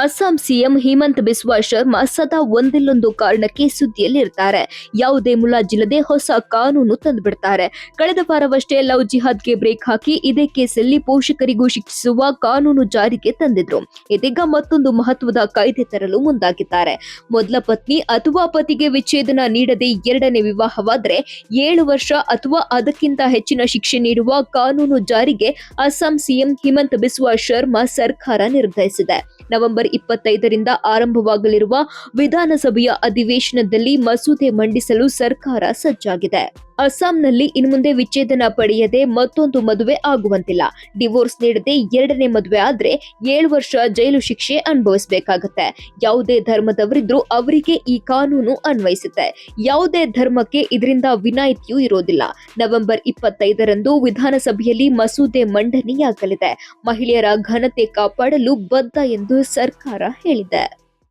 Assam CM Himanta Biswa Sarma ಸದಾ ಒಂದಿಲ್ಲೊಂದು ಕಾರಣಕ್ಕೆ ಸುದ್ದಿಯಲ್ಲಿರ್ತಾರೆ. ಯಾವುದೇ ಮುಲಾಜಿಲ್ಲದೆ ಹೊಸ ಕಾನೂನು ತಂದುಬಿಡ್ತಾರೆ. ಕಳೆದ ವಾರವಷ್ಟೇ ಲವ್ ಜಿಹಾದ್ಗೆ ಬ್ರೇಕ್ ಹಾಕಿ ಇದೇ ಕೇಸಲ್ಲಿ ಪೋಷಕರಿಗೂ ಶಿಕ್ಷಿಸುವ ಕಾನೂನು ಜಾರಿಗೆ ತಂದಿದ್ರು. ಇದೀಗ ಮತ್ತೊಂದು ಮಹತ್ವದ ಕಾಯ್ದೆ ತರಲು ಮುಂದಾಗಿದ್ದಾರೆ. ಮೊದಲ ಪತ್ನಿ ಅಥವಾ ಪತಿಗೆ ವಿಚ್ಛೇದನ ನೀಡದೆ ಎರಡನೇ ವಿವಾಹವಾದರೆ ಏಳು ವರ್ಷ ಅಥವಾ ಅದಕ್ಕಿಂತ ಹೆಚ್ಚಿನ ಶಿಕ್ಷೆ ನೀಡುವ ಕಾನೂನು ಜಾರಿಗೆ ಅಸ್ಸಾಂ ಸಿಎಂ ಹಿಮಂತ್ ಬಿಸ್ವಾ ಶರ್ಮಾ ಸರ್ಕಾರ ನಿರ್ಧರಿಸಿದೆ. ನವೆಂಬರ್ ಇಪ್ಪತ್ತೈದರಿಂದ ಆರಂಭವಾಗಲಿರುವ ವಿಧಾನಸಭೆಯ ಅಧಿವೇಶನದಲ್ಲಿ ಮಸೂದೆ ಮಂಡಿಸಲು ಸರ್ಕಾರ ಸಜ್ಜಾಗಿದೆ. ಅಸ್ಸಾಂನಲ್ಲಿ ಇನ್ಮುಂದೆ ವಿಚ್ಛೇದನ ಪಡೆಯದೆ ಮತ್ತೊಂದು ಮದುವೆ ಆಗುವಂತಿಲ್ಲ. ಡಿವೋರ್ಸ್ ನೀಡದೆ ಎರಡನೇ ಮದುವೆ ಆದ್ರೆ ಏಳು ವರ್ಷ ಜೈಲು ಶಿಕ್ಷೆ ಅನುಭವಿಸಬೇಕಾಗತ್ತೆ. ಯಾವುದೇ ಧರ್ಮದವರಿದ್ರು ಅವರಿಗೆ ಈ ಕಾನೂನು ಅನ್ವಯಿಸುತ್ತೆ. ಯಾವುದೇ ಧರ್ಮಕ್ಕೆ ಇದರಿಂದ ವಿನಾಯಿತಿಯೂ ಇರೋದಿಲ್ಲ. ನವೆಂಬರ್ ಇಪ್ಪತ್ತೈದರಂದು ವಿಧಾನಸಭೆಯಲ್ಲಿ ಮಸೂದೆ ಮಂಡನೆಯಾಗಲಿದೆ. ಮಹಿಳೆಯರ ಘನತೆ ಕಾಪಾಡಲು ಬದ್ಧ ಎಂದು ಸರ್ಕಾರ ಹೇಳಿದೆ.